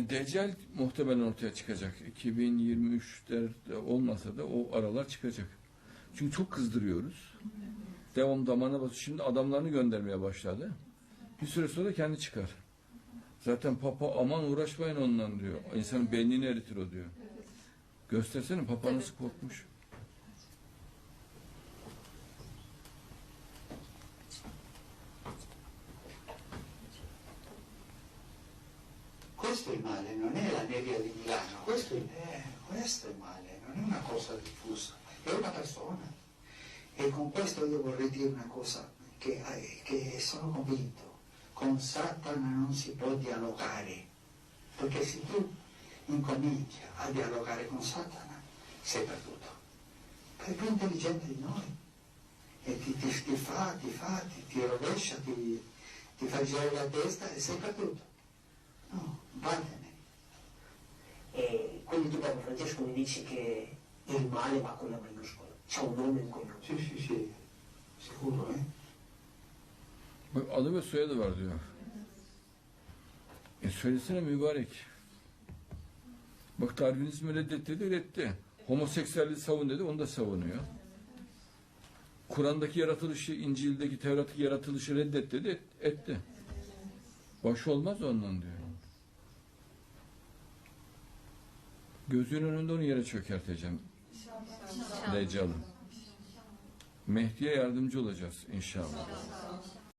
Yani Deccal muhtemelen ortaya çıkacak. 2023'te olmasa da o aralar çıkacak. Çünkü çok kızdırıyoruz. Devam damana basıyor. Şimdi adamlarını göndermeye başladı. Bir süre sonra kendi çıkar. Zaten Papa aman uğraşmayın ondan diyor. İnsanın beynini eritir o diyor. Göstersene Papa nasıl korkmuş. Questo è il male, non è la nebbia di Milano, questo è, eh, questo è il male, non è una cosa diffusa, è una persona. E con questo io vorrei dire una cosa che, eh, che sono convinto, con Satana non si può dialogare, perché se tu incominci a dialogare con Satana sei perduto, è più intelligente di noi e ti, ti- ti fa, ti fa, ti, ti rovescia, ti, ti fa girare la testa e sei perduto. Vattene. E quindi tu Papa Francesco mi dici che il male va con la minuscola, c'è un nome in quel nome. Sì, sì, sì, sicuro, eh? Bak adı ve soyadı var diyor. E söylesene mübarek. Bak Darwinizmi reddetti dedi, reddetti. Homoseksüelliği savun dedi, onu da savunuyor. Kur'an'daki yaratılışı, İncil'deki, Tevrat'taki yaratılışı reddet dedi, et- etti. Baş olmaz ondan diyor. Gözünün önünde onu yere çökerteceğim. Deccal'ı. Mehdi'ye yardımcı olacağız inşallah.